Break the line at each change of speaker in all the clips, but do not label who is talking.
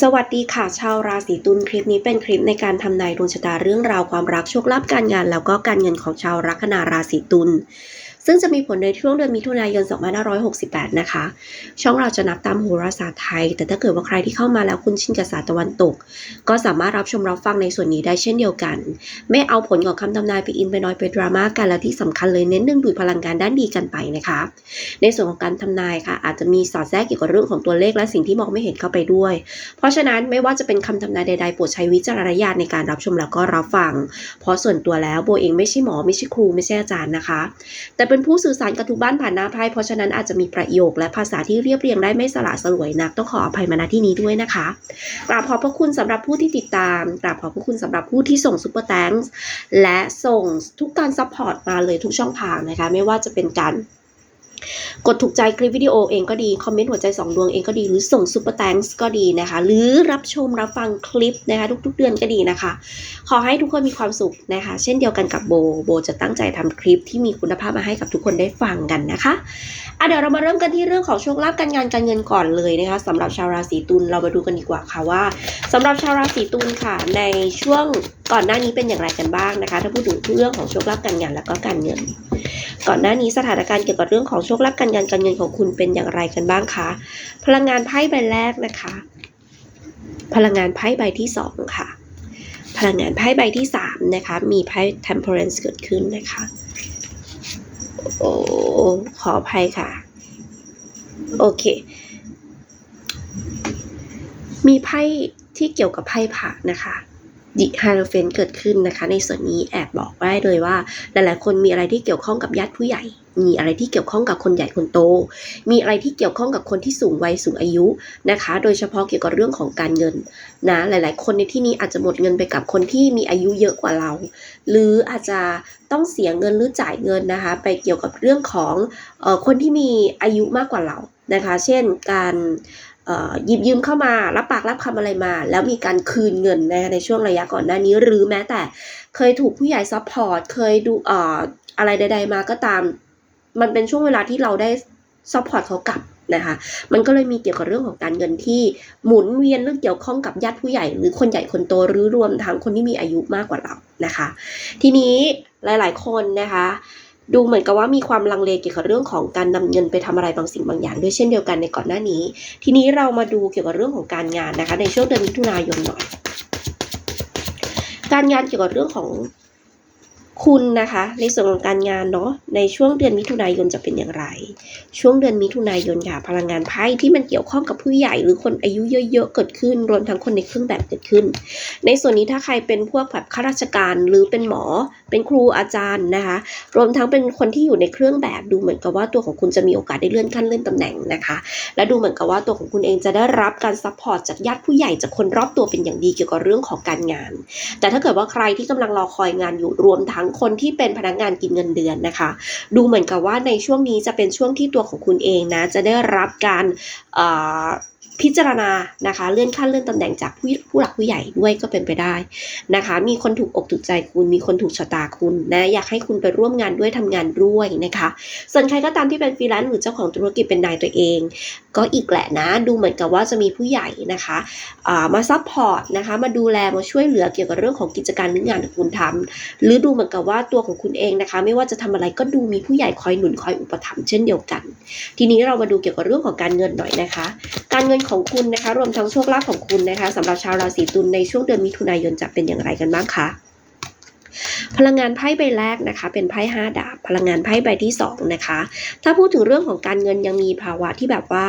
สวัสดีค่ะชาวราศีตุลคลิปนี้เป็นคลิปในการทำนายดวงชะตาเรื่องราวความรักโชคลาภการงาน แล้วก็การเงินของชาวลัคนาราศีตุล ซึ่งจะมีผลในช่วงเดือนมิถุนายน 2568 นะคะ ช่องเราจะนับตามโหราศาสตร์ไทย แต่ถ้าเกิดว่าใครที่เข้ามาแล้วคุณชินกับศาสตร์ตะวันตก ก็สามารถรับชมรับฟังในส่วนนี้ได้เช่นเดียวกัน ไม่เอาผลของคำทำนายไปอินไปน้อยไปดราม่ากันแล้วที่สำคัญเลยเน้นดึงดูดพลังงานด้านดีกันไปนะคะ ในส่วนของการทำนายค่ะ อาจจะมีสอดแทรกเกี่ยวกับเรื่องของตัวเลขและสิ่งที่มองไม่เห็นเข้าไปด้วย เพราะฉะนั้นไม่ว่าจะเป็นคำทำนายใดๆโปรดใช้วิจารณญาณในการรับชมแล้วก็รับฟัง เพราะส่วนตัวแล้วโบเองไม่ใช่หมอไม่ใช่ครูไม่ใช่อาจารย์นะคะ แต่เป็นผู้สื่อสารกับทุกบ้านผ่านหน้าไพ่เพราะฉะนั้นอาจจะมีประโยค และภาษาที่เรียบเรียงได้ไม่สละสลวยนักต้องขออภัยมาณที่นี้ด้วยนะคะกราบขอบพระคุณสำหรับผู้ที่ติดตามกราบขอบพระคุณสำหรับผู้ที่ส่งซุปเปอร์แตงและส่งทุกการซัพพอร์ตมาเลยทุกช่องทางนะคะ ไม่ว่าจะเป็นการ กดถูกใจคลิปวิดีโอเองก็ดี คอมเมนต์หัวใจสองดวงเองก็ดี หรือส่งซุปเปอร์แตงส์ก็ดีนะคะ หรือรับชมรับฟังคลิปนะคะ ทุก ๆ เดือนก็ดีนะคะ ขอให้ทุกคนมีความสุขนะคะ เช่นเดียวกันกับโบ โบจะตั้งใจทำคลิปที่มีคุณภาพมาให้กับทุกคนได้ฟังกันนะคะอะเดี๋ยวเรามาเริ่มกันที่เรื่องของโชคลาภการงานการเงินก่อนเลยนะคะสำหรับชาวราศีตุลเรามาดูกันดีกว่าค่ะว่าสำหรับชาวราศีตุลค่ะในช่วงก่อนหน้านี้เป็นอย่างไรกันบ้างนะคะ ถ้าพูดถึงเรื่องของโชคลาภการงานแล้วก็การเงิน ก่อนหน้านี้สถานการณ์เกี่ยวกับเรื่องของโชคลาภการงานการเงินของคุณเป็นอย่างไรกันบ้างคะ พลังงานไพ่ใบแรกนะคะ พลังงานไพ่ใบที่สองค่ะ พลังงานไพ่ใบที่สามนะคะ มีไพ่ temperance เกิดขึ้นนะคะ โอ้ ขออภัยค่ะ โอเค มีไพ่ที่เกี่ยวกับไพ่ผ่านะคะ ดิฮาร์เฟนเกิดขึ้นนะคะ ในส่วนนี้แอบบอกไว้เลยว่า หลายๆ คนมีอะไรที่เกี่ยวข้องกับญาติผู้ใหญ่ มีอะไรที่เกี่ยวข้องกับคนใหญ่คนโต มีอะไรที่เกี่ยวข้องกับคนที่สูงวัยสูงอายุนะคะ โดยเฉพาะเกี่ยวกับเรื่องของการเงินนะหลาย ๆ คนในที่นี้อาจจะหมดเงินไปกับคนที่มีอายุเยอะกว่าเรา หรืออาจจะต้องเสียเงินหรือจ่ายเงินนะคะ ไปเกี่ยวกับเรื่องของออคนที่มีอายุมากกว่าเรานะคะ เช่นการ หยิบยืมเข้ามารับปากรับคำอะไรมา แล้วมีการคืนเงินนะในช่วงระยะก่อนหน้านี้ หรือแม้แต่เคยถูกผู้ใหญ่ซัพพอร์ตเคยดูอ่ออะไรใด ๆ มาก็ตาม มันเป็นช่วงเวลาที่เราได้ซัพพอร์ตเขากลับนะคะมันก็เลยมีเกี่ยวกับเรื่องของการเงินที่หมุนเวียนเรื่องเกี่ยวข้องกับญาติผู้ใหญ่ หรือคนใหญ่คนโตหรือรวมทั้งคนที่มีอายุมากกว่าเรานะคะ ทีนี้หลาย ๆ คนนะคะ ดูเหมือนกับว่ามีความลังเลเกี่ยวกับเรื่องของการนำเงินไปทำอะไรบางสิ่งบางอย่าง ด้วยเช่นเดียวกันในก่อนหน้านี้ ทีนี้เรามาดูเกี่ยวกับเรื่องของการงานนะคะ ในช่วงเดือนมิถุนายนหน่อย การงานเกี่ยวกับเรื่องของ คุณนะคะในส่วนของการงานเนาะในช่วงเดือนมิถุนายนจะเป็นอย่างไร ช่วงเดือนมิถุนายนค่ะ พลังงานไพ่ที่มันเกี่ยวข้องกับผู้ใหญ่หรือคนอายุเยอะๆเกิดขึ้น รวมทั้งคนในเครื่องแบบเกิดขึ้น ในส่วนนี้ถ้าใครเป็นพวกแบบข้าราชการหรือเป็นหมอ เป็นครูอาจารย์นะคะ รวมทั้งเป็นคนที่อยู่ในเครื่องแบบดูเหมือนกับว่าตัวของคุณจะมีโอกาสได้เลื่อนขั้นเลื่อนตำแหน่งนะคะ และดูเหมือนกับว่าตัวของคุณเองจะได้รับการซัพพอร์ตจากญาติผู้ใหญ่จากคนรอบตัวเป็นอย่างดีเกี่ยวกับเรื่องของการงาน แต่ถ้าเกิดว่าใครที่กำลังรอคอยงานอยู่รวมทั้งคนที่เป็นพนักงานกินเงินเดือนนะคะ ดูเหมือนกับว่าในช่วงนี้จะเป็นช่วงที่ตัวของคุณเองนะจะได้รับการอ่อ พิจารณานะคะเลื่อนขั้นเลื่อนตำแหน่งจากผู้ผู้หลักผู้ใหญ่ด้วยก็เป็นไปได้นะคะ มีคนถูกอกถูกใจคุณมีคนถูกชะตาคุณนะอยากให้คุณไปร่วมงานด้วยทำงานด้วยนะคะ ส่วนใครก็ตามที่เป็นฟรีแลนซ์หรือเจ้าของธุรกิจเป็นนายตัวเอง ก็อีกแหละนะดูเหมือนกับว่าจะมีผู้ใหญ่นะคะามาซัพพอร์ตนะคะมาดูแลมาช่วยเหลือเกี่ยวกับเรื่องของกิจการหรืองานที่คุณทำหรือดูเหมือนกับว่าตัวของคุณเองนะคะ ไม่ว่าจะทำอะไรก็ดูมีผู้ใหญ่คอยหนุนคอยอุปถัมภ์เช่นเดียวกัน ทีนี้เรามาดูเกี่ยวกับเรื่องของการเงินหน่อยนะคะ การเงินของคุณนะคะ รวมทั้งโชคลาภของคุณนะคะสำหรับชาวราศีตุลในช่วงเดือนมิถุนายนจะเป็นอย่างไรกันบ้างคะพลังงานไพ่ใบแรกนะคะ เป็นไพ่ห้าดาบพลังงานไพ่ใบที่สองนะคะ ถ้าพูดถึงเรื่องของการเงินยังมีภาวะที่แบบว่า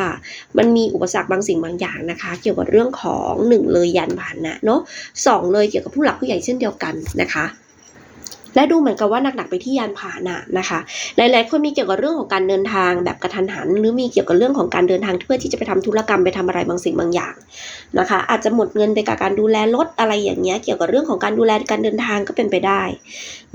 มันมีอุปสรรคบางสิ่งบางอย่างนะคะ เกี่ยวกับเรื่องของหนึ่งเลยยานพาหนะเนาะสองเลยเกี่ยวกับผู้หลักผู้ใหญ่เช่นเดียวกันนะคะ และดูเหมือนกับว่าหนักๆไปที่ยานพาหนะนะคะ หลายๆคนมีเกี่ยวกับเรื่องของการเดินทางแบบกระทันหัน หรือมีเกี่ยวกับเรื่องของการเดินทางเพื่อที่จะไปทำธุรกรรมไปทำอะไรบางสิ่งบางอย่างนะคะ อาจจะหมดเงินไปกับการดูแลรถอะไรอย่างเงี้ยเกี่ยวกับเรื่องของการดูแลการเดินทางก็เป็นไปได้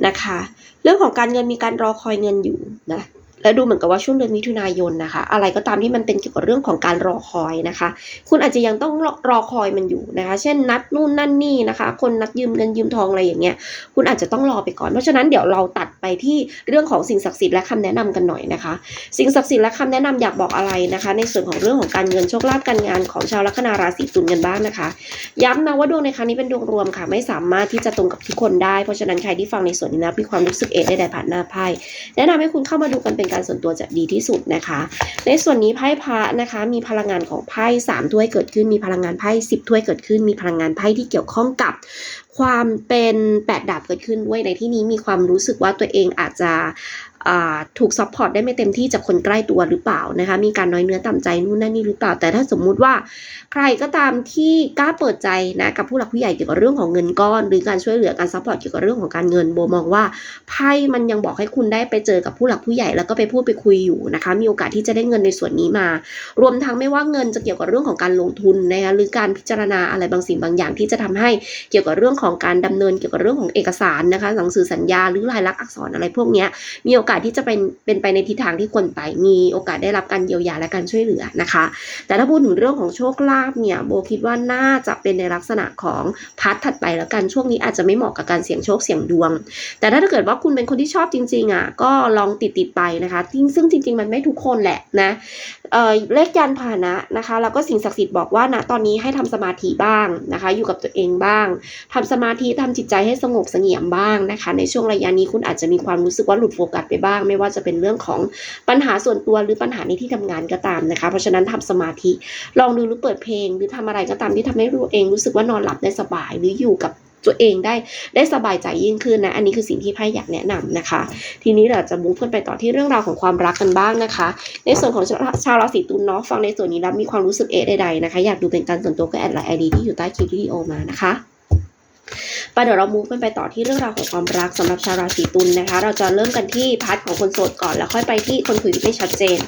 นะคะ เรื่องของการเงินมีการรอคอยเงินอยู่นะ แล้วดูเหมือนกับว่าช่วงเดือนมิถุนายนนะคะ อะไรก็ตามที่มันเป็นเกี่ยวกับเรื่องของการรอคอยนะคะ คุณอาจจะยังต้องรอรอคอยมันอยู่นะคะ เช่นนัดนู่นนั่นนี่นะคะ คนนัดยืมเงินยืมทองอะไรอย่างเงี้ย คุณอาจจะต้องรอไปก่อน เพราะฉะนั้นเดี๋ยวเราตัดไปที่เรื่องของสิ่งศักดิ์สิทธิ์และคำแนะนำกันหน่อยนะคะ สิ่งศักดิ์สิทธิ์และคำแนะนำอยากบอกอะไรนะคะ ในส่วนของเรื่องของการเงินโชคลาภการงานของชาวลัคนาราศีตุลกันบ้างนะคะ ย้ำนะว่าดวงในครั้งนี้เป็นดวงรวมค่ะ ไม่สามารถที่จะตรงกับทุกคนได้ เพราะฉะนั้นใครที่ฟังในส่วนนี้นะมีความรู้สึกเอะได้ผ่านหน้าไพ่แนะนำให้คุณเข้ามาดูกันเป็นการส่วนตัวจะดีที่สุดนะคะ ในส่วนนี้ไพ่พระนะคะ มีพลังงานของไพ่สามถ้วยเกิดขึ้น มีพลังงานไพ่สิบถ้วยเกิดขึ้น มีพลังงานไพ่ที่เกี่ยวข้องกับความเป็นแปดดาบเกิดขึ้นด้วยในที่นี้มีความรู้สึกว่าตัวเองอาจจะ ถูกซัพพอร์ตได้ไม่เต็มที่จากคนใกล้ตัวหรือเปล่านะคะ มีการน้อยเนื้อต่ำใจนู่นนั่นนี่หรือเปล่า แต่ถ้าสมมุติว่าใครก็ตามที่กล้าเปิดใจนะกับผู้หลักผู้ใหญ่เกี่ยวกับเรื่องของเงินก้อน หรือการช่วยเหลือการซัพพอร์ตเกี่ยวกับเรื่องของการเงินโบมองว่าไพ่มันยังบอกให้คุณได้ไปเจอกับผู้หลักผู้ใหญ่แล้วก็ไปพูดไปคุยอยู่นะคะ มีโอกาสที่จะได้เงินในส่วนนี้มา รวมทั้งไม่ว่าเงินจะเกี่ยวกับเรื่องของการลงทุนนะคะหรือการพิจารณาอะไรบางสิ่งบางอย่างที่จะทำให้เกี่ยวกับเรื่องของการดำเนินเกี่ยวกับเรื่องของเอกสารนะคะหนังสือสัญญาหรือลายลักษณ์อักษรอะไรพวกนี้มีโอกาสที่จะเป็นเป็นไปในทิศทางที่ควรไป มีโอกาสได้รับการเยียวยาและการช่วยเหลือนะคะ แต่ถ้าพูดถึงเรื่องของโชคลาภเนี่ยโบคิดว่าน่าจะเป็นในลักษณะของพาร์ทถัดไปแล้วกันช่วงนี้อาจจะไม่เหมาะกับการเสี่ยงโชคเสี่ยงดวง แต่ถ้าเกิดว่าคุณเป็นคนที่ชอบจริงๆอะก็ลองติดติดไปนะคะซึ่งซึ่งจริง ๆ มันไม่ทุกคนแหละนะเออเลขยันพาหนะนะคะแล้วก็สิ่งศักดิ์สิทธิ์บอกว่านะตอนนี้ให้ทำสมาธิบ้างนะคะ อยู่กับตัวเองบ้างทำสมาธิทำจิตใจให้สงบเสงี่ยมบ้างนะคะ ในช่วงระยะนี้คุณอาจจะมีความรู้สึกว่าหลุดโฟกัสไปบ้าง ไม่ว่าจะเป็นเรื่องของปัญหาส่วนตัวหรือปัญหาในที่ทำงานก็ตามนะคะ เพราะฉะนั้นทำสมาธิลองดูหรือเปิดเพลง หรือทำอะไรก็ตามที่ทำให้ตัวเองรู้สึกว่านอนหลับได้สบายหรืออยู่กับตัวเองได้ได้สบายใจยิ่งขึ้นนะ อันนี้คือสิ่งที่ไพ่อยากแนะนำนะคะ ทีนี้เราจะมุ่งขึ้นไปต่อที่เรื่องราวของความรักกันบ้างนะคะ ในส่วนของชาวชาวราศีตุลเนาะฟังในส่วนนี้แล้วมีความรู้สึกเอะใดๆนะคะ อยากดูเป็นการส่วนตัวก็แอดไลน์ไอดีที่อยู่ใต้คลิปวิดีโอมานะคะ ไปเดี๋ยวเรามูฟกันไปต่อที่เรื่องราวของความรักสำหรับชาวราศีตุลนะคะ เราจะเริ่มกันที่พาร์ทของคนโสดก่อน แล้วค่อยไปที่คนคุยไม่ชัดเจน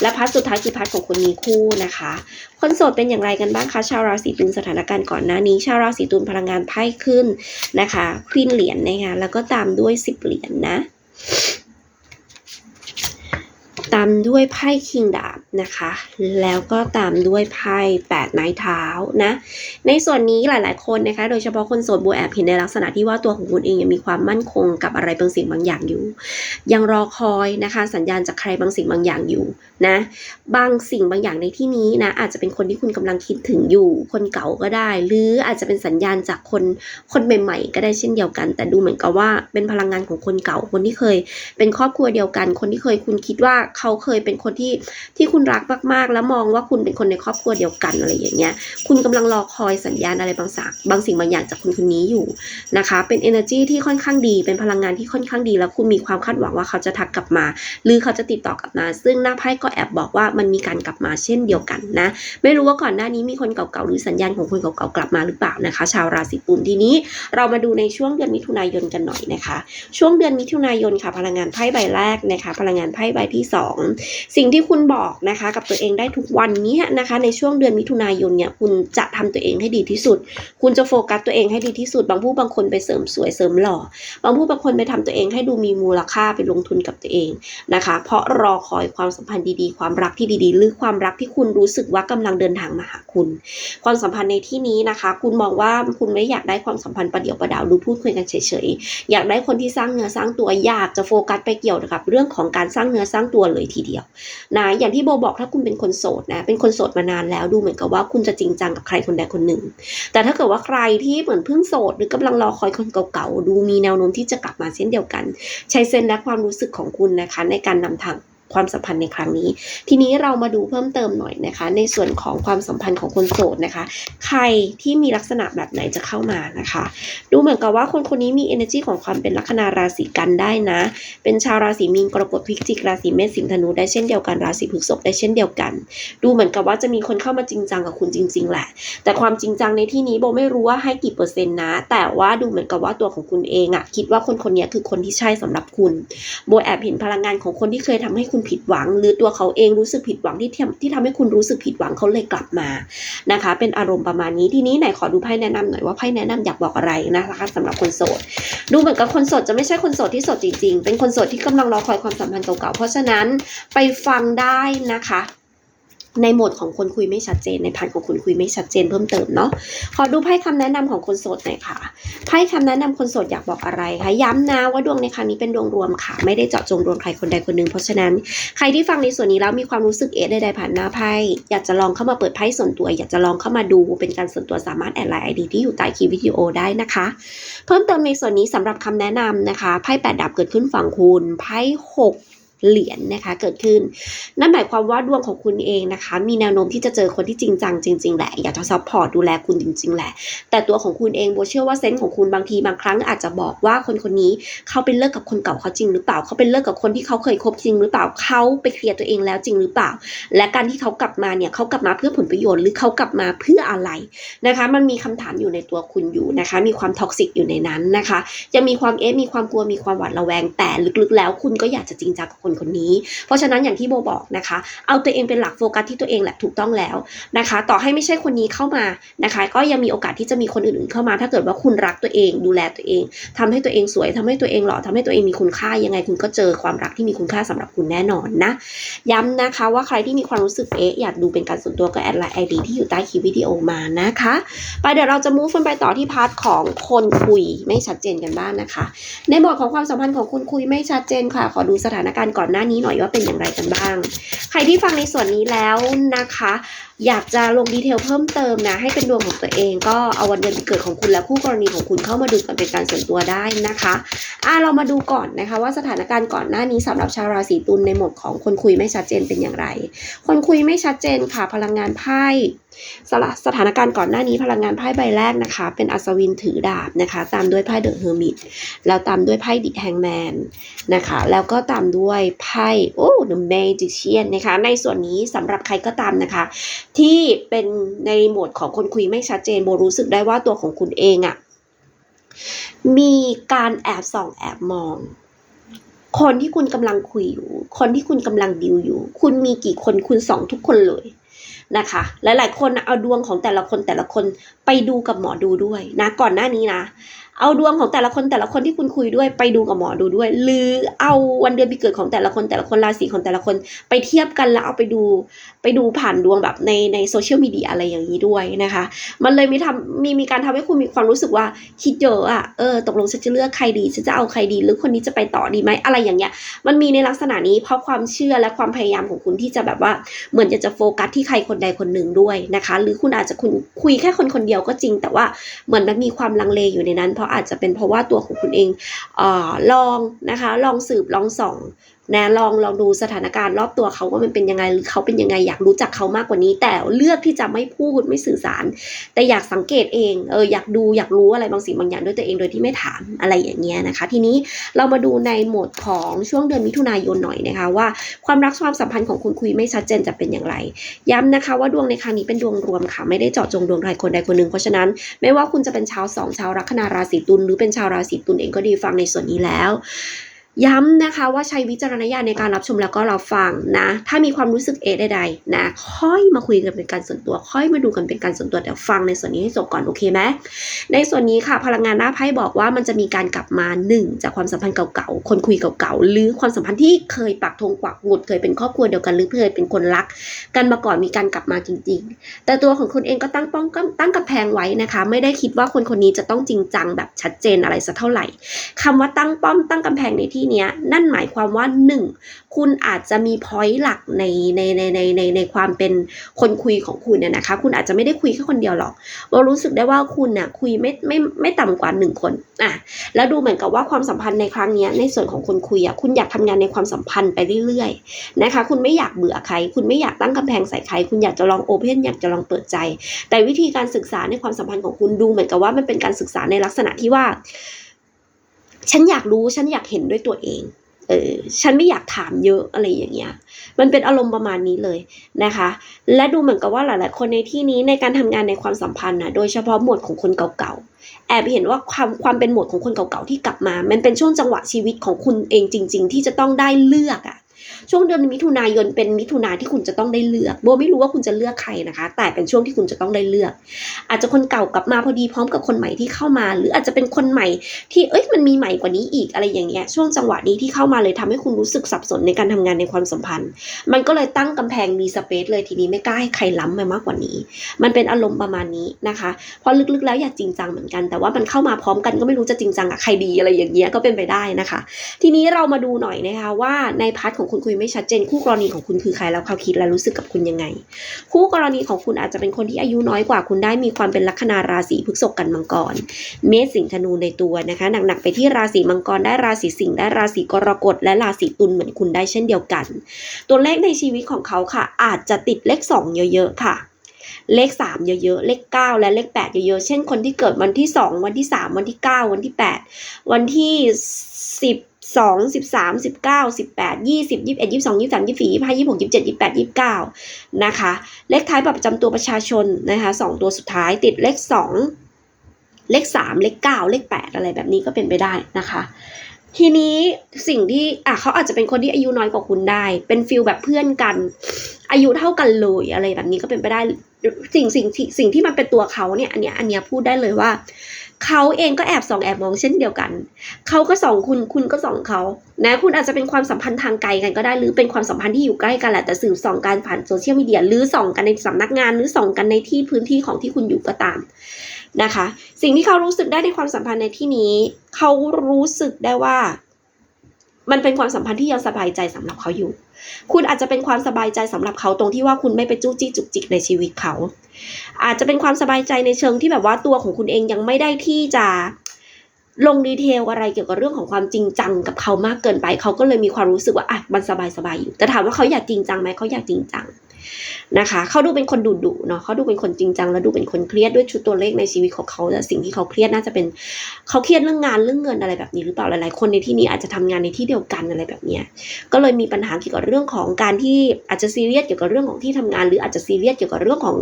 และพาร์ทสุดท้ายคือพาร์ทของคนมีคู่นะคะ คนโสดเป็นอย่างไรกันบ้างคะชาวราศีตุลสถานการณ์ก่อนหน้านี้ ชาวราศีตุลพลังงานไพ่ขึ้นนะคะควีนเหรียญนะคะแล้วก็ตามด้วยสิบเหรียญนะ ตามด้วยไพ่คิงดาบนะคะ แล้วก็ตามด้วยไพ่แปดไม้เท้านะ ในส่วนนี้หลายๆคนนะคะ โดยเฉพาะคนโสดโบแอบเห็นในลักษณะที่ว่าตัวของคุณเองยังมีความมั่นคงกับอะไรบางสิ่งบางอย่างอยู่ ยังรอคอยนะคะ สัญญาณจากใครบางสิ่งบางอย่างอยู่นะ บางสิ่งบางอย่างในที่นี้นะอาจจะเป็นคนที่คุณกำลังคิดถึงอยู่ คนเก่าก็ได้ หรืออาจจะเป็นสัญญาณจากคนคนใหม่ ๆ ก็ได้เช่นเดียวกัน แต่ดูเหมือนกับว่าเป็นพลังงานของคนเก่าคนที่เคย เป็นครอบครัวเดียวกัน คนที่เคยคุณคิดว่าเขาเคยเป็นคนที่ที่คุณรักมากๆ แล้วมองว่าคุณเป็นคนในครอบครัวเดียวกันอะไรอย่างเงี้ย คุณกำลังรอคอยสัญญาณอะไรบางสิ่งบางสิ่งบางอย่างจากคนคนนี้อยู่นะคะ เป็น energy ที่ค่อนข้างดี เป็นพลังงานที่ค่อนข้างดี แล้วคุณมีความคาดหวังว่าเขาจะทักกลับมา หรือเขาจะติดต่อกลับมา ซึ่งหน้าไพ่ก็แอบบอกว่ามันมีการกลับมาเช่นเดียวกันนะ ไม่รู้ว่าก่อนหน้านี้มีคนเก่าๆหรือสัญญาณของคนเก่าๆกลับมาหรือเปล่านะคะ ชาวราศีตุลทีนี้เรามาดูในช่วงเดือนมิถุนายนกันหน่อยนะคะ ช่วงเดือนมิถุนายนค่ะ พลังงานไพ่ใบแรกนะคะ พลังงานไพ่ใบที่สิ่งที่คุณบอกนะคะกับตัวเองได้ทุกวันนี้นะคะในช่วงเดือนมิถุนายนเนี่ยคุณจะทำตัวเองให้ดีที่สุด คุณจะโฟกัสตัวเองให้ดีที่สุด บางผู้บางคนไปเสริมสวยเสริมหล่อ บางผู้บางคนไปทำตัวเองให้ดูมีมูลค่าไปลงทุนกับตัวเองนะคะ เพราะรอคอยความสัมพันธ์ดีๆ ความรักที่ดีๆ หรือความรักที่คุณรู้สึกว่ากำลังเดินทางมาหาคุณ ความสัมพันธ์ในที่นี้นะคะ คุณมองว่าคุณไม่อยากได้ความสัมพันธ์ประเดี่ยวประดาวหรือพูดคุยกันเฉยๆอยากได้คนที่สร้างเนื้อสร้างตัวอยากจะโฟกัสไปเกี่ยวกับเรื่องของการสร้างเนื้อสร้างตัวเลยทีเดียวนะอย่างที่โบบอกถ้าคุณเป็นคนโสดนะ เป็นคนโสดมานานแล้วดูเหมือนกับว่าคุณจะจริงจังกับใครคนใดคนหนึ่ง แต่ถ้าเกิดว่าใครที่เหมือนเพิ่งโสดหรือกำลังรอคอยคนเก่าๆดูมีแนวโน้มที่จะกลับมาเช่นเดียวกัน ใช้เซนและความรู้สึกของคุณนะคะในการนำทาง ความสัมพันธ์ในครั้งนี้ ทีนี้เรามาดูเพิ่มเติมหน่อยนะคะ ในส่วนของความสัมพันธ์ของคนโสดนะคะ ใครที่มีลักษณะแบบไหนจะเข้ามานะคะ ดูเหมือนกับว่าคนคนนี้มี energy ของความเป็นลัคนาราศีกันได้นะ เป็นชาวราศีมีนกรกฎพิจิกราศีเมษสิงห์ธนูได้เช่นเดียวกันราศีพฤษภได้เช่นเดียวกัน ดูเหมือนกับว่าจะมีคนเข้ามาจริงจังกับคุณจริง ๆ แหละ แต่ความจริงจังในที่นี้โบไม่รู้ว่าให้กี่เปอร์เซ็นต์นะ แต่ว่าดูเหมือนกับว่าตัวของคุณเองอะคิดว่าคนคนนี้คือคนที่ใช่สำหรับคุณ โบแอบเห็นพลังงานของคนที่เคยทำให้คุณผิดหวัง หรือตัวเขาเองรู้สึกผิดหวังที่ทำที่ทำให้คุณรู้สึกผิดหวังเขาเลยกลับมานะคะ เป็นอารมณ์ประมาณนี้ทีนี้ไหนขอดูไพ่แนะนำหน่อยว่าไพ่แนะนำอยากบอกอะไรนะคะสำหรับคนโสด ดูเหมือนกับคนโสดจะไม่ใช่คนโสดที่โสดจริงๆ เป็นคนโสดที่กำลังรอคอยความสัมพันธ์เก่าๆเพราะฉะนั้นไปฟังได้นะคะ ในโหมดของคนคุยไม่ชัดเจนในพันของคนคุยไม่ชัดเจนเพิ่มเติมเนาะขอดูไพ่คำแนะนำของคนโสดหน่อยค่ะไพ่คำแนะนำคนโสดอยากบอกอะไรคะย้ำนะว่าดวงในครั้งนี้เป็นดวงรวมค่ะ ไม่ได้เจาะจงดวงใครคนใดคนหนึ่งเพราะฉะนั้นใครที่ฟังในส่วนนี้แล้วมีความรู้สึกเอะใดๆผ่านหน้าไพ่อยากจะลองเข้ามาเปิดไพ่ส่วนตัว อยากจะลองเข้ามาดูเป็นการส่วนตัวสามารถแอดไลน์ไอดีที่อยู่ใต้คลิปวิดีโอได้นะคะ เพิ่มเติมในส่วนนี้สำหรับคำแนะนำนะคะไพ่แปดดาบเกิดขึ้นฝั่งคุณไพ่หก เหรียญนะคะเกิดขึ้น นั่นหมายความว่าดวงของคุณเองนะคะ มีแนวโน้มที่จะเจอคนที่จริงจังจริง ๆ แหละ อยากจะซัพพอร์ตดูแลคุณจริง ๆ แหละ แต่ตัวของคุณเองโบเชื่อว่าเซนส์ของคุณบางทีบางครั้งอาจจะบอกว่าคนคนนี้เขาเป็นเลิกกับคนเก่าเขาจริงหรือเปล่าเขาเป็นเลิกกับคนที่เขาเคยคบจริงหรือเปล่าเขาไปเคลียร์ตัวเองแล้วจริงหรือเปล่า และการที่เขากลับมาเนี่ยเขากลับมาเพื่อผลประโยชน์หรือเขากลับมาเพื่ออะไรนะคะ มันมีคำถามอยู่ในตัวคุณอยู่นะคะ มีความท็อกซิกอยู่ในนั้นนะคะ จะมีความเอ๊ะมีความกลัวมีความหวาดระแวงแต่ลึกๆ แล้วคุณก็อยากจะจริงจังกับคนคนนี้ เพราะฉะนั้นอย่างที่โบบอกนะคะ เอาตัวเองเป็นหลักโฟกัสที่ตัวเองแหละถูกต้องแล้วนะคะ ต่อให้ไม่ใช่คนนี้เข้ามานะคะ ก็ยังมีโอกาสที่จะมีคนอื่นๆเข้ามา ถ้าเกิดว่าคุณรักตัวเองดูแลตัวเองทำให้ตัวเองสวยทำให้ตัวเองหล่อทำให้ตัวเองมีคุณค่ายังไงคุณก็เจอความรักที่มีคุณค่าสำหรับคุณแน่นอนนะย้ำนะคะว่าใครที่มีความรู้สึกเอ๊ะอยากดูเป็นการส่วนตัวก็แอดไลน์ไอดีที่อยู่ใต้คลิปวิดีโอมานะคะไปเดี๋ยวเราจะมูฟกันไปต่อที่พาร์ทของคนคุยไม่ชัดเจนกันบ้างนะคะ ในบทของความสัมพันธ์ของคุณคุยไม่ชัดเจนค่ะ ขอดูสถานการณ์ก่อน่อนหน้านี้หน่อยว่าเป็นอย่างไรกันบ้าง ใครที่ฟังในส่วนนี้แล้วนะคะ อยากจะลงดีเทลเพิ่มเติมนะ ให้เป็นดวงของตัวเองก็เอาวันเดือนปีเกิดของคุณและคู่กรณีของคุณเข้ามาดูกันเป็นการส่วนตัวได้นะคะอะเรามาดูก่อนนะคะ ว่าสถานการณ์ก่อนหน้านี้สำหรับชาวราศีตุลในหมดของคนคุยไม่ชัดเจนเป็นอย่างไร คนคุยไม่ชัดเจนค่ะพลังงานไพ่สละสถานการณ์ก่อนหน้านี้พลังงานไพ่ใบแรกนะคะ เป็นอัศวินถือดาบนะคะ ตามด้วยไพ่เดอะเฮอร์มิตแล้วตามด้วยไพ่ดิแฮงแมนนะคะ แล้วก็ตามด้วยไพ่โอ้ The Magician นะคะ ในส่วนนี้สำหรับใครก็ตามนะคะที่เป็นในโหมดของคนคุยไม่ชัดเจนโบรู้สึกได้ว่าตัวของคุณเองอะมีการแอบส่องแอบมอง คนที่คุณกำลังคุยอยู่ คนที่คุณกำลังดิวอยู่ คุณมีกี่คนคุณส่องทุกคนเลยนะคะ หลายๆคนเอาดวงของแต่ละคนแต่ละคนไปดูกับหมอดูด้วยนะ ก่อนหน้านี้นะ เอาดวงของแต่ละคนแต่ละคนที่คุณคุยด้วย ไปดูกับหมอดูด้วย หรือเอาวันเดือนปีเกิดของแต่ละคนแต่ละคนราศีของแต่ละคนไปเทียบกันแล้วเอาไปดูไปดูผ่านดวงแบบในในโซเชียลมีเดียอะไรอย่างนี้ด้วยนะคะ มันเลยมีทำมีมีการทำให้คุณมีความรู้สึกว่าคิดเยอะอะเออตกลงฉันจะเลือกใครดีฉันจะเอาใครดี หรือคนนี้จะไปต่อดีไหมอะไรอย่างเงี้ย มันมีในลักษณะนี้เพราะความเชื่อและความพยายามของคุณที่จะแบบว่าเหมือนจะจะโฟกัสที่ใครคนใดคนหนึ่งด้วยนะคะ หรือคุณอาจจะคุณคุยแค่คนคนเดียวียวก็จริง แต่ว่าเหมือนมันมีความลังเลอยู่ในนั้น เพราะอาจจะเป็นเพราะว่าตัวของคุณเองเออลองนะคะลองสืบลองส่องนะลองลองดูสถานการณ์รอบตัวเขาว่ามันเป็นยังไงหรือเขาเป็นยังไงอยากรู้จักเขามากกว่านี้ แต่เลือกที่จะไม่พูดไม่สื่อสาร แต่อยากสังเกตเองเอออยากดูอยากรู้อะไรบางสิ่งบางอย่างด้วยตัวเองโดยที่ไม่ถามอะไรอย่างเงี้ยนะคะ ทีนี้เรามาดูในโหมดของช่วงเดือนมิถุนายนหน่อยนะคะว่าความรักความสัมพันธ์ของคุณคุยไม่ชัดเจนจะเป็นอย่างไร ย้ำนะคะว่าดวงในครั้งนี้เป็นดวงรวมค่ะไม่ได้เจาะจงดวงใครคนใดคนหนึ่งเพราะฉะนั้น ไม่ว่าคุณจะเป็นชาวสองชาวลัคนาราศีตุลหรือเป็นชาวราศีตุลเองก็ดีฟังในส่วนนี้แล้ว ย้ำนะคะว่าใช้วิจารณญาณในการรับชมแล้วก็รับฟังนะ ถ้ามีความรู้สึกเอใดๆนะค่อยมาคุยกันเป็นการส่วนตัว ค่อยมาดูกันเป็นการส่วนตัวแต่ฟังในส่วนนี้ให้จบก่อนโอเคไหมในส่วนนี้ค่ะพลังงานหน้าไพ่บอกว่ามันจะมีการกลับมาหนึ่งจากความสัมพันธ์เก่าๆคนคุยเก่าๆหรือความสัมพันธ์ที่เคยปักธงปักหมุดเคยเป็นครอบครัวเดียวกันหรือเคยเป็นคนรัก กันมาก่อนมีการกลับมาจริง ๆ แต่ตัวของคุณเองก็ตั้งป้องกตั้งกำแพงไว้นะคะ ไม่ได้คิดว่าคนคนนี้จะต้องจริงจังแบบชัดเจนอะไรสักเท่าไหร่คำว่าตั้งป้อมตั้งกำแพงในที่เนี้ยนั่นหมายความว่าหนึ่งคุณอาจจะมีพอยต์หลักในในในในในในความเป็นคนคุยของคุณเนี่ยนะคะ คุณอาจจะไม่ได้คุยแค่คนเดียวหรอกเรารู้สึกได้ว่าคุณน่ะคุยไม่ไม่ไม่ต่ำกว่าหนึ่งคนอะแล้วดูเหมือนกับว่าความสัมพันธ์ในครั้งเนี้ยในส่วนของคนคุยอะคุณอยากทำงานในความสัมพันธ์ไปเรื่อยๆนะคะ คุณไม่อยากเบื่อใคร คุณไม่อยากตั้งกำแพงใส่ใคร คุณอยากจะลองโอเพนอยากจะลองเปิดใจ แต่วิธีการศึกษาในความสัมพันธ์ของคุณดูเหมือนกับว่ามันเป็นการศึกษาในลักษณะที่ว่า ฉันอยากรู้ฉันอยากเห็นด้วยตัวเอง เออ ฉันไม่อยากถามเยอะอะไรอย่างเงี้ย มันเป็นอารมณ์ประมาณนี้เลยนะคะ และดูเหมือนกับว่าหลาย ๆ คนในที่นี้ในการทำงานในความสัมพันธ์นะโดยเฉพาะหมวดของคนเก่า ๆ แอบเห็นว่าความความเป็นหมวดของคนเก่า ๆ ที่กลับมา มันเป็นช่วงจังหวะชีวิตของคุณเองจริง ๆ ที่จะต้องได้เลือกอะ ช่วงเดือนมิถุนายนเป็นมิถุนาที่คุณจะต้องได้เลือกโบไม่รู้ว่าคุณจะเลือกใครนะคะ แต่เป็นช่วงที่คุณจะต้องได้เลือก อาจจะคนเก่ากลับมาพอดีพร้อมกับคนใหม่ที่เข้ามา หรืออาจจะเป็นคนใหม่ที่เอ้ยมันมีใหม่กว่านี้อีกอะไรอย่างเงี้ยช่วงจังหวะนี้ที่เข้ามาเลยทำให้คุณรู้สึกสับสนในการทำงานในความสัมพันธ์ มันก็เลยตั้งกำแพงมีสเปซเลยทีนี้ไม่กล้าให้ใครล้ำไปมากกว่านี้ มันเป็นอารมณ์ประมาณนี้นะคะเพราะลึกๆแล้วอยากจริงจังเหมือนกัน แต่ว่ามันเข้ามาพร้อมกันก็ไม่รู้จะจริงจังกับใครดีอะไรอย่างเงี้ยก็เป็นไปได้นะคะ ทีนี้เรามาดูหน่อยนะคะว่าในพาร์ทของคุณคุยไม่ชัดเจน คู่กรณีของคุณคือใครแล้วเขาคิดและรู้สึกกับคุณยังไง คู่กรณีของคุณอาจจะเป็นคนที่อายุน้อยกว่าคุณได้มีความเป็นลัคนาราศีพฤษภกันมังกร เมษสิงห์ธนูในตัวนะคะหนักๆไปที่ราศีมังกรได้ราศีสิงห์ได้ราศีกรกฎและราศีตุลเหมือนคุณได้เช่นเดียวกัน ตัวเลขในชีวิตของเขาค่ะ อาจจะติดเลขสองเยอะๆค่ะเลขสามเยอะๆ เลขเก้าและเลขแปดเยอะๆ เช่นคนที่เกิดวันที่สองวันที่สามวันที่เก้าวันที่แปดวันที่สิบ สองสิบสามสิบเก้าสิบแปดยี่สิบยี่สิบเอ็ดยี่สิบสองยี่สิบสามยี่สิบสี่ยี่สิบห้ายี่สิบหกยี่สิบเจ็ดยี่สิบแปดยี่สิบเก้านะคะ เลขท้ายบัตรประจำตัวประชาชนนะคะสองตัวสุดท้ายติดเลขสองเลขสามเลขเก้าเลขแปดอะไรแบบนี้ก็เป็นไปได้นะคะ ทีนี้สิ่งที่อะเขาอาจจะเป็นคนที่อายุน้อยกว่าคุณได้ เป็นฟิลแบบเพื่อนกัน อายุเท่ากันเลยอะไรแบบนี้ก็เป็นไปได้สิ่งสิ่งสิ่งที่มันเป็นตัวเขาเนี่ยอันเนี้ยอันเนี้ยพูดได้เลยว่า เขาเองก็แอบส่องแอบมองเช่นเดียวกัน เขาก็ส่องคุณคุณก็ส่องเขา นะคุณอาจจะเป็นความสัมพันธ์ทางไกลกันก็ได้ หรือเป็นความสัมพันธ์ที่อยู่ใกล้กันแหละแต่สื่อส่องการผ่านโซเชียลมีเดียหรือส่องกันในสำนักงาน หรือส่องกันในที่พื้นที่ของที่คุณอยู่ก็ตามนะคะ สิ่งที่เขารู้สึกได้ในความสัมพันธ์ในที่นี้ เขารู้สึกได้ว่า มันเป็นความสัมพันธ์ที่ยังสบายใจสำหรับเขาอยู่ คุณอาจจะเป็นความสบายใจสำหรับเขาตรงที่ว่าคุณไม่ไปจู้จี้จุกจิกในชีวิตเขา อาจจะเป็นความสบายใจในเชิงที่แบบว่าตัวของคุณเองยังไม่ได้ที่จะลงดีเทลอะไรเกี่ยวกับเรื่องของความจริงจังกับเขามากเกินไป เขาก็เลยมีความรู้สึกว่าอะมันสบายสบายอยู่แต่ถามว่าเขาอยากจริงจังไหมเขาอยากจริงจัง นะคะเขาดูเป็นคนดุดุเนาะเขาดูเป็นคนจริงจังแล้วดูเป็นคนเครียดด้วยชุดตัวเลขในชีวิตของเขาแต่สิ่งที่เขาเครียดน่าจะเป็นเขาเครียดเรื่องงานเรื่องเงินอะไรแบบนี้หรือเปล่าหลายๆ คนในที่นี้อาจจะทำงานในที่เดียวกันอะไรแบบนี้ก็เลยมีปัญหาเกี่ยวกับเรื่องของการที่อาจจะซีเรียสเกี่ยวกับเรื่องของที่ทำงาน หรืออาจจะซีเรียสเกี่ยวกับเรื่องของ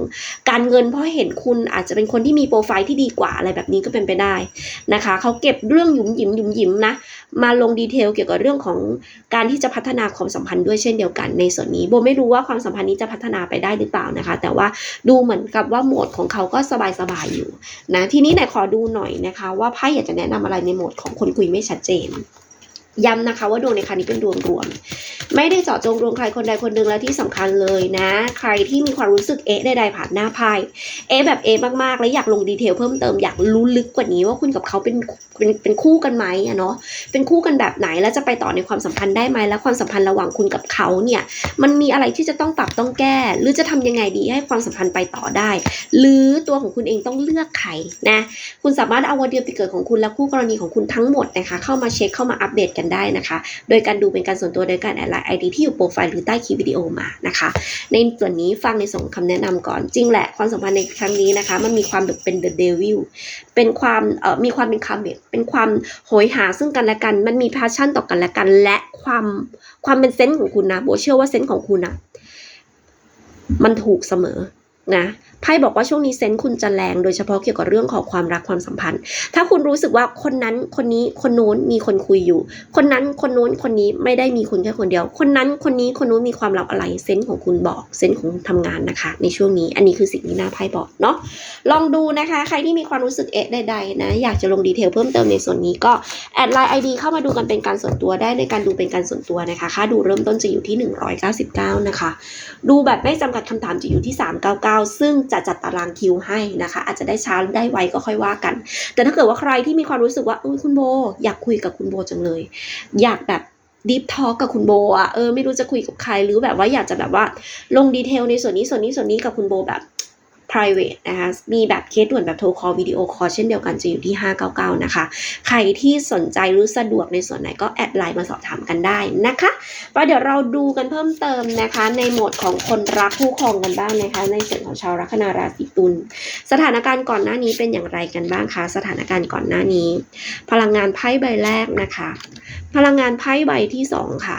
การเงิน เพราะเห็นคุณอาจจะเป็นคนที่มีโปรไฟล์ที่ดีกว่าอะไรแบบนี้ก็เป็นไปได้นะคะเขาเก็บเรื่องหยุมหยิมหยุมหยิมนะ มาลงดีเทลเกี่ยวกับเรื่องของการที่จะพัฒนาความสัมพันธ์ด้วยเช่นเดียวกันในส่วนนี้โบไม่รู้ว่าความสัมพันธ์นี้จะพัฒนาไปได้หรือเปล่านะคะ แต่ว่าดูเหมือนกับว่าโหมดของเขาก็สบายๆอยู่นะทีนี้ไหนขอดูหน่อยนะคะ ว่าไพ่อยากจะแนะนำอะไรในโหมดของคนคุยไม่ชัดเจน ย้ำนะคะว่าดวงในครั้งนี้เป็นดวงรวม ไม่ได้เจาะจงดวงใครคนใดคนหนึ่งแล้วที่สำคัญเลยนะ ใครที่มีความรู้สึกเอ๊ะใดๆผ่านหน้าไพ่เอ๊ะแบบเอ๊ะมากๆ แล้วอยากลงดีเทลเพิ่มเติมอยากรู้ลึกกว่านี้ว่าคุณกับเขาเป็นเป็นเป็นคู่กันไหมอะเนาะเป็นคู่กันแบบไหนแล้วจะไปต่อในความสัมพันธ์ได้ไหมและความสัมพันธ์ระหว่างคุณกับเขาเนี่ยมันมีอะไรที่จะต้องปรับต้องแก้ หรือจะทำยังไงดีให้ความสัมพันธ์ไปต่อได้ หรือตัวของคุณเองต้องเลือกใครนะคุณสามารถเอาวันเดือนปีเกิดของคุณและคู่กรณีของคุณทั้งหมดนะคะเข้ามาเช็คเข้ามาอัปเดตกันได้นะคะ โดยการดูเป็นการส่วนตัวโดยการแอดไลน์ไอดีที่อยู่โปรไฟล์หรือใต้คลิปวิดีโอมานะคะ ในส่วนนี้ฟังในส่งคำแนะนำก่อน จริงแหละความสัมพันธ์ในครั้งนี้นะคะ มันมีความแบบเป็น the devil เป็นความเอ่อมีความเป็นคาเมตเป็นความโหยหาซึ่งกันและกัน มันมี passion ต่อกันและกัน และความความเป็นเซนส์ของคุณนะโบเชื่อว่าเซนส์ของคุณนะมันถูกเสมอนะ ไพ่บอกว่าช่วงนี้เซนส์คุณจะแรงโดยเฉพาะเกี่ยวกับเรื่องของความรักความสัมพันธ์ ถ้าคุณรู้สึกว่าคนนั้นคนนี้คนโน้นมีคนคุยอยู่ คนนั้นคนโน้นคนนี้ไม่ได้มีคุณแค่คนเดียว คนนั้นคนนี้คนโน้นมีความลับอะไรเซนส์ของคุณบอกเซนส์ของทำงานนะคะ ในช่วงนี้อันนี้คือสิ่งที่หน้าไพ่บอกเนาะลองดูนะคะ ใครที่มีความรู้สึกเอะใดๆนะอยากจะลงดีเทลเพิ่มเติมในส่วนนี้ก็แอดไลน์ไอดีเข้ามาดูกันเป็นการส่วนตัวได้ในการดูเป็นการส่วนตัวนะคะค่าดูเริ่มต้นจะอยู่ที่ 199 นะคะ ดูแบบไม่จำกัดคำถามจะอยู่ที่ 399 ซึ่งจะจัดตารางคิวให้นะคะ อาจจะได้ช้าได้ไวก็ค่อยว่ากัน แต่ถ้าเกิดว่าใครที่มีความรู้สึกว่าอุ้ยคุณโบ อยากคุยกับคุณโบจังเลย อยากแบบดีฟทอกับคุณโบอะเออไม่รู้จะคุยกับใครหรือแบบว่าอยากจะแบบว่าลงดีเทลในส่วนนี้ส่วนนี้ส่วนนี้กับคุณโบแบบ private นะคะ มีแบบเคสด่วนแบบโทรคอลวิดีโอคอลเช่นเดียวกันจะอยู่ที่ 599 นะคะ ใครที่สนใจหรือสะดวกในส่วนไหนก็แอดไลน์มาสอบถามกันได้นะคะแล้วเดี๋ยวเราดูกันเพิ่มเติมนะคะ ในโหมดของคนรักคู่ครองกันบ้างนะคะ ในส่วนของชาวลัคนาราศีตุล สถานการณ์ก่อนหน้านี้เป็นอย่างไรกันบ้างคะ สถานการณ์ก่อนหน้านี้ พลังงานไพ่ใบแรกนะคะ พลังงานไพ่ใบที่สองค่ะ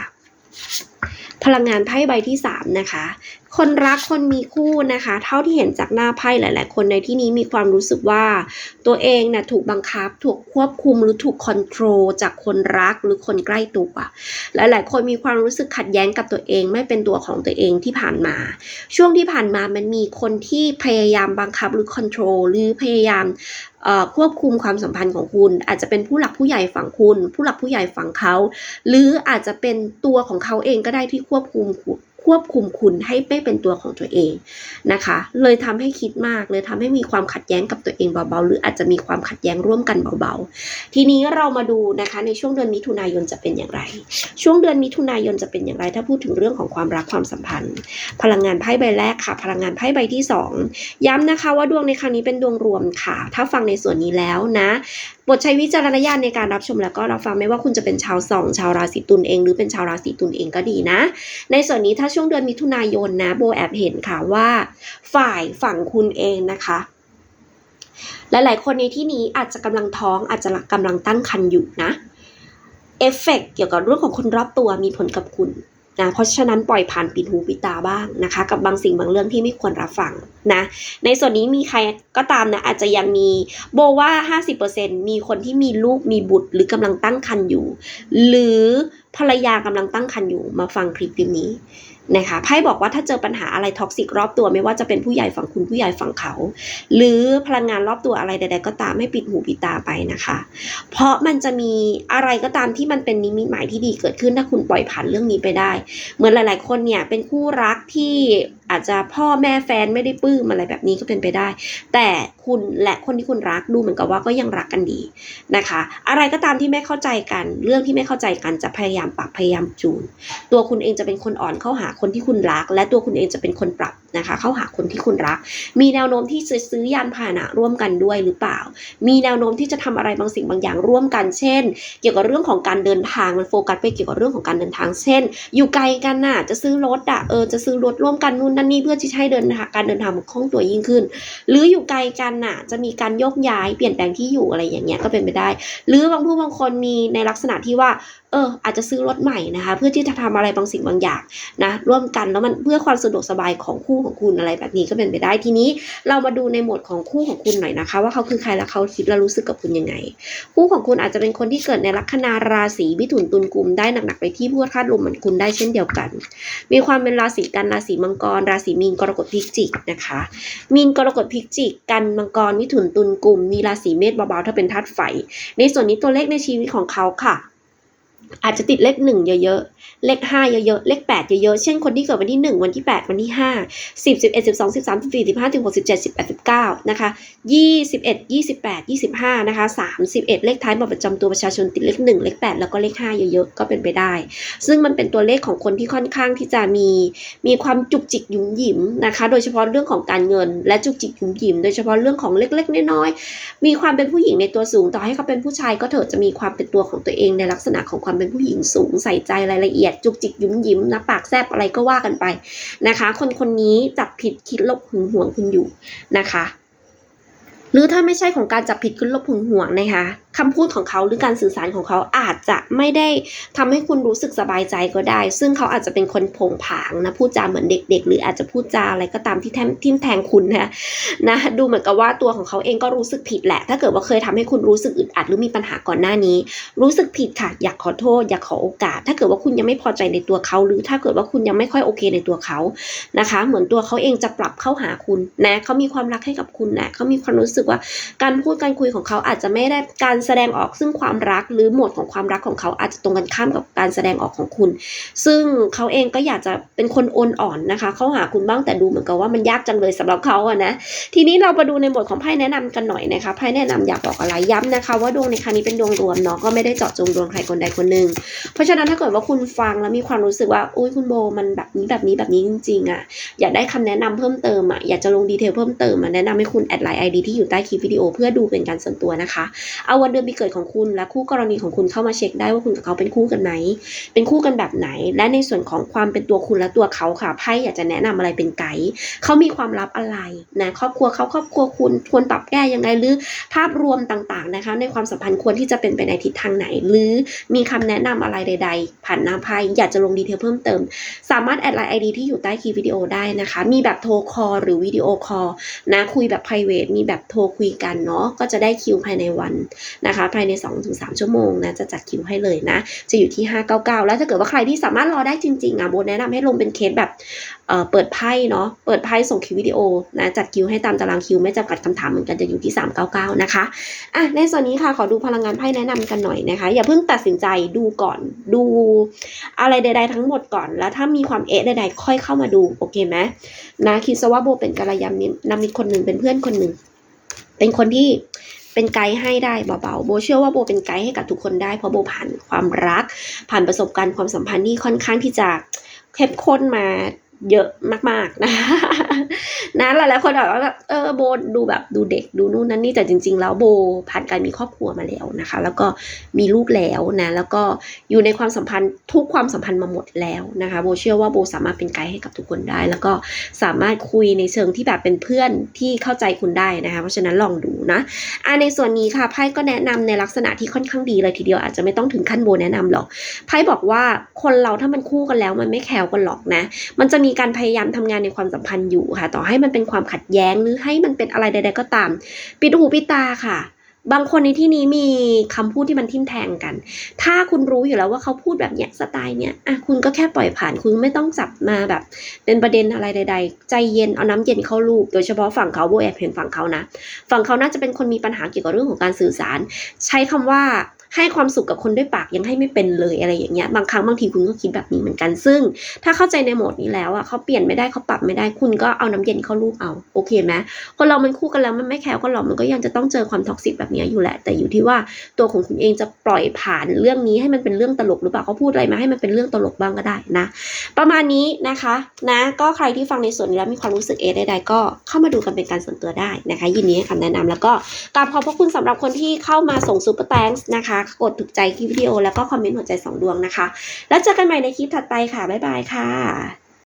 พลังงานไพ่ใบที่สามนะคะ คนรักคนมีคู่นะคะ เท่าที่เห็นจากหน้าไพ่หลาย ๆ คนในที่นี้มีความรู้สึกว่า ตัวเองนะ่ะถูกบังคับ ถูกควบคุมหรือถูกคอนโทรลจากคนรักหรือคนใกล้ตัวหลาย ๆ คนมีความรู้สึกขัดแย้งกับตัวเองไม่เป็นตัวของตัวเองที่ผ่านมา ช่วงที่ผ่านมามันมีคนที่พยายามบังคับหรือคอนโทรลหรือพยายามควบคุมความสัมพันธ์ของคุณ อาจจะเป็นผู้หลักผู้ใหญ่ฝั่งคุณ ผู้หลักผู้ใหญ่ฝั่งเขา หรืออาจจะเป็นตัวของเขาเองก็ได้ที่ควบคุมคุณ ควบคุมคุณให้ไม่เป็นตัวของตัวเองนะคะ เลยทำให้คิดมากเลยทำให้มีความขัดแย้งกับตัวเองเบาๆ หรืออาจจะมีความขัดแย้งร่วมกันเบาๆ ทีนี้เรามาดูนะคะในช่วงเดือนมิถุนายนจะเป็นอย่างไร ช่วงเดือนมิถุนายนจะเป็นอย่างไร ถ้าพูดถึงเรื่องของความรักความสัมพันธ์ พลังงานไพ่ใบแรกค่ะ พลังงานไพ่ใบที่สองย้ำนะคะว่าดวงในครั้งนี้เป็นดวงรวมค่ะ ถ้าฟังในส่วนนี้แล้วนะโปรดใช้วิจารณญาณในการรับชมแล้วก็รับฟังไม่ว่าคุณจะเป็นชาวสองชาวราศีตุลเอง หรือเป็นชาวราศีตุลเองก็ดีนะ ในส่วนนี้ถ้าช่วงเดือนมิถุนายนนะโบแอบเห็นค่ะว่า ฝ่ายฝั่งคุณเองนะคะ หลายๆ คนในที่นี้อาจจะกำลังท้องอาจจะกำลังตั้งครรภ์อยู่นะเอฟเฟกเกี่ยวกับเรื่องของคนรอบตัวมีผลกับคุณนะเพราะฉะนั้นปล่อยผ่านปิดหูปิดตาบ้างนะคะ กับบางสิ่งบางเรื่องที่ไม่ควรรับฟังนะในส่วนนี้มีใครก็ตามนะอาจจะยังมีโบว่า 50%มีคนที่มีลูกมีบุตรหรือกำลังตั้งครรภ์อยู่ หรือ ภรรยากำลังตั้งครรภ์อยู่มาฟังคลิปนี้นะคะไพ่บอกว่าถ้าเจอปัญหาอะไรท็อกซิกรอบตัวไม่ว่าจะเป็นผู้ใหญ่ฝั่งคุณผู้ใหญ่ฝั่งเขา หรือพลังงานรอบตัวอะไรใด ๆ ก็ตามให้ปิดหูปิดตาไปนะคะ เพราะมันจะมีอะไรก็ตามที่มันเป็นนิมิตหมายที่ดีเกิดขึ้นถ้าคุณปล่อยผ่านเรื่องนี้ไปได้ เหมือนหลาย ๆ คนเนี่ยเป็นคู่รักที่ อาจจะพ่อแม่แฟนไม่ได้ปลื้มอะไรแบบนี้ก็เป็นไปได้ แต่คุณและคนที่คุณรักดูเหมือนกับว่าก็ยังรักกันดีนะคะ อะไรก็ตามที่ไม่เข้าใจกัน เรื่องที่ไม่เข้าใจกันจะพยายามปรับพยายามจูน ตัวคุณเองจะเป็นคนอ่อนเข้าหาคนที่คุณรัก และตัวคุณเองจะเป็นคนปรับนะคะ เข้าหาคนที่คุณรัก มีแนวโน้มที่จะซื้อยานพาหนะร่วมกันด้วยหรือเปล่า มีแนวโน้มที่จะทำอะไรบางสิ่งบางอย่างร่วมกัน เช่น เกี่ยวกับเรื่องของการเดินทางมันโฟกัสไปเกี่ยวกับเรื่องของการเดินทาง เช่น อยู่ไกลกันน่ะจะซื้อรถอะเออจะซื้อรถร่วมกันนู่นนั่นนี่เพื่อที่จะให้เดินทางการเดินทางมันคล่องตัวยิ่งขึ้น หรืออยู่ไกลกันน่ะ จะมีการโยกย้ายเปลี่ยนแปลงที่อยู่อะไรอย่างเงี้ยก็เป็นไปได้ หรือบางผู้บางคนมีในลักษณะที่ว่า เออ อาจจะซื้อรถใหม่นะคะ เพื่อที่จะทำอะไรบางสิ่งบางอย่างนะร่วมกันแล้วมันเพื่อความสะดวกสบายของคู่ของคุณอะไรแบบนี้ก็เป็นไปได้ทีนี้ เรามาดูในโหมดของคู่ของคุณหน่อยนะคะ ว่าเขาคือใครและเขาคิดและรู้สึกกับคุณยังไง คู่ของคุณอาจจะเป็นคนที่เกิดในลัคนาราศีมิถุนตุลกุมได้หนักๆไปที่พวดคาดลมเหมือนคุณได้เช่นเดียวกัน มีความเป็นราศีกันราศีมังกรราศีมีนกรกฎพิจิกนะคะ มีนกรกฎพิจิก กันมังกรมิถุนตุลกลุ่ม มีราศีเมษเบาๆถ้าเป็นธาตุไฟ ในส่วนนี้ตัวเลขในชีวิตของเขาค่ะ อาจจะติดเลขหนึ่งเยอะๆ เลขห้าเยอะๆ เลขแปดเยอะๆ เช่นคนที่เกิดวันที่หนึ่งวันที่แปดวันที่ห้าสิบสิบเอ็ดสิบสองสิบสามสิบสี่สิบห้าสิบหกสิบเจ็ดสิบแปดสิบเก้านะคะยี่สิบเอ็ดยี่สิบแปดยี่สิบห้านะคะสามสิบเอ็ดเลขท้ายบัตรประจำตัวประชาชนติดเลขหนึ่งเลขแปดแล้วก็เลขห้าเยอะๆ ก็เป็นไปได้ ซึ่งมันเป็นตัวเลขของคนที่ค่อนข้างที่จะมีมีความจุกจิกยุ่มยิ้มนะคะ โดยเฉพาะเรื่องของการเงิน และจุกจิกยุ่มยิ้มโดยเฉพาะเรื่องของเล็กๆน้อยๆมีความเป็นผู้หญิงในตัวสูงต่อให้เขาเป็นผู้ชายก็เถอะจะมีความเป็นตัวของตัวเองในลักษณะของความเป็นผู้หญิงสูงใส่ใจรายละเอียด จุกจิกยุ้มยิ้มนะปากแซบอะไรก็ว่ากันไปนะคะ คนคนนี้จับผิดคิดลบหึงหวงคุณอยู่นะคะ หรือถ้าไม่ใช่ของการจับผิดคิดลบหึงหวงนะคะ คำพูดของเขาหรือการสื่อสารของเขาอาจจะไม่ได้ทำให้คุณรู้สึกสบายใจก็ได้ ซึ่งเขาอาจจะเป็นคนผงผางนะพูดจาเหมือนเด็ก ๆ หรืออาจจะพูดจาอะไรก็ตามที่แทมทิมแทงคุณนะนะดูเหมือนกับว่าตัวของเขาเองก็รู้สึกผิดแหละ ถ้าเกิดว่าเคยทำให้คุณรู้สึกอึดอัดหรือมีปัญหาก่อนหน้านี้ รู้สึกผิดค่ะอยากขอโทษ อยากขอโอกาส ถ้าเกิดว่าคุณยังไม่พอใจในตัวเขา หรือถ้าเกิดว่าคุณยังไม่ค่อยโอเคในตัวเขานะคะ เหมือนตัวเขาเองจะปรับเข้าหาคุณนะเขามีความรักให้กับคุณนะเขามีความรู้สึกว่าการพูดการคุยของเขาอาจจะไม่ได้การแสดงออกซึ่งความรักหรือโหมดของความรักของเขาอาจจะตรงกันข้ามกับการแสดงออกของคุณ ซึ่งเขาเองก็อยากจะเป็นคนโอนอ่อนนะคะ เข้าหาคุณบ้างแต่ดูเหมือนกับว่ามันยากจังเลยสำหรับเขาอะนะทีนี้เรามาดูในโหมดของไพ่แนะนำกันหน่อยนะคะไพ่แนะนำอยากบอกอะไรย้ำนะคะ ว่าดวงในครั้งนี้เป็นดวงรวมเนาะก็ไม่ได้เจาะจงดวงใครคนใดคนหนึ่งเพราะฉะนั้นถ้าเกิดว่าคุณฟังแล้วมีความรู้สึกว่าอุ้ยคุณโบมันแบบนี้แบบนี้แบบนี้จริงๆอะอยากได้คำแนะนำเพิ่มเติมอะอยากจะลงดีเทลเพิ่มเติมอะแนะนำให้คุณแอดไลน์ไอดีที่อยู่ใต้คลิปวิดีโอเพื่อดูเป็นการส่วนตัวนะคะเอาวันเดือนปีเกิดของคุณ และคู่กรณีของคุณเข้ามาเช็คได้ว่าคุณกับเขาเป็นคู่กันไหม เป็นคู่กันแบบไหน และในส่วนของความเป็นตัวคุณและตัวเขาค่ะไพ่อยากจะแนะนำอะไรเป็นไกด์เขามีความลับอะไรนะครอบครัวเขาครอบครัวคุณควรปรับแก้ยังไงหรือภาพรวมต่างๆนะคะ ในความสัมพันธ์ควรที่จะเป็นไปในทิศทางไหน หรือมีคำแนะนำอะไรใด ๆ ผ่านหน้าไพ่อยากจะลงดีเทลเพิ่มเติม สามารถแอดไลน์ไอดีที่อยู่ใต้คลิปวิดีโอได้นะคะ มีแบบโทรคอลหรือวิดีโอคอลนะคุยแบบ p r i v a t มีแบบโทรคุยกันเนาะก็จะได้คิวภายในวันนะคะ ภายใน 2-3 ชั่วโมงนะจะจัดคิวให้เลยนะ จะอยู่ที่ 599 แล้วถ้าเกิดว่าใครที่สามารถรอได้จริงๆอะโบแนะนำให้ลงเป็นเคสแบบเเปิดไพ่เนาะเปิดไพ่ส่งคิววิดีโอนะจัดคิวให้ตามตารางคิวไม่จำกัดคำถามเหมือนกันจะอยู่ที่ 399 นะคะอะในส่วนนี้ค่ะขอดูพลังงานไพ่แนะนำกันหน่อยนะคะ อย่าเพิ่งตัดสินใจดูก่อนดูอะไรใด ๆ ทั้งหมดก่อน แล้วถ้ามีความเอะใด ๆ ค่อยเข้ามาดูโอเคไหมนะคิดซะว่าโบเป็นกัลยาณมิตรนำมิตรคนหนึ่งเป็นเพื่อนคนหนึ่งเป็นคนที่ เป็นไกด์ให้ได้เบาๆโบเชื่อว่าโบเป็นไกด์ให้กับทุกคนได้เพราะโบผ่านความรัก ผ่านประสบการณ์ความสัมพันธ์ที่ค่อนข้างที่จะเข้มข้นมาเยอะมากๆนะ นะหลายๆคนบอกว่าแบบเออโบดูแบบดูเด็กดูนู่นนั่นนี่แต่จริง ๆ แล้วโบผ่านการมีครอบครัวมาแล้วนะคะ แล้วก็มีลูกแล้วนะแล้วก็อยู่ในความสัมพันธ์ทุกความสัมพันธ์มาหมดแล้วนะคะ โบเชื่อว่าโบสามารถเป็นไกด์ให้กับทุกคนได้ แล้วก็สามารถคุยในเชิงที่แบบเป็นเพื่อนที่เข้าใจคุณได้นะคะ เพราะฉะนั้นลองดูนะอ่าในส่วนนี้ค่ะไพ่ก็แนะนำในลักษณะที่ค่อนข้างดีเลยทีเดียวอาจจะไม่ต้องถึงขั้นโบแนะนำหรอกไพ่บอกว่าคนเราถ้ามันคู่กันแล้วมันไม่แคล้วกันหรอกนะ มันจะมีการพยายามทำงานในความสัมพันธ์อยู่ค่ะ ต่อให้มันเป็นความขัดแย้งหรือให้มันเป็นอะไรใด ๆ ก็ตาม ปิดหูปิดตาค่ะ บางคนในที่นี้มีคำพูดที่มันทิ่มแทงกัน ถ้าคุณรู้อยู่แล้วว่าเขาพูดแบบเนี้ยสไตล์เนี้ยอะคุณก็แค่ปล่อยผ่านคุณไม่ต้องจับมาแบบ เป็นประเด็นอะไรใด ๆ ใจเย็นเอาน้ำเย็นเข้าลูก โดยเฉพาะฝั่งเขาโบแอบเห็นฝั่งเขานะ ฝั่งเขาน่าจะเป็นคนมีปัญหาเกี่ยวกับเรื่องของการสื่อสาร ใช้คำว่า ให้ความสุขกับคนด้วยปากยังให้ไม่เป็นเลยอะไรอย่างเงี้ยบางครั้งบางทีคุณก็คิดแบบนี้เหมือนกัน ซึ่ง ถ้าเข้าใจในโหมดนี้แล้วอะเขาเปลี่ยนไม่ได้เขาปรับไม่ได้คุณก็เอาน้ำเย็นเข้าลูกเอาโอเคไหมคนเรามันคู่กันแล้วมันไม่แคล้วก็หรอกมันก็ยังจะต้องเจอความท็อกซิกแบบนี้อยู่แหละ แต่อยู่ที่ว่าตัวของคุณเองจะปล่อยผ่านเรื่องนี้ให้มันเป็นเรื่องตลกหรือเปล่าเขาพูดอะไรมาให้มันเป็นเรื่องตลกบ้างก็ได้นะ ประมาณนี้นะคะนะก็ใครที่ฟังในส่วนนี้แล้วมีความรู้สึกเอะใดๆก็เข้ามาดูกันเป็นการส่วนตัวได้นะคะ ยินดีให้คำแนะนำแล้วก็กราบขอบพระคุณสำหรับคนที่เข้ามาส่งซูเปอร์แตงส์นะคะกดถูกใจคลิปวิดีโอแล้วก็คอมเมนต์หัวใจสองดวงนะคะ แล้วเจอกันใหม่ในคลิปถัดไปค่ะ บ๊ายบายค่ะ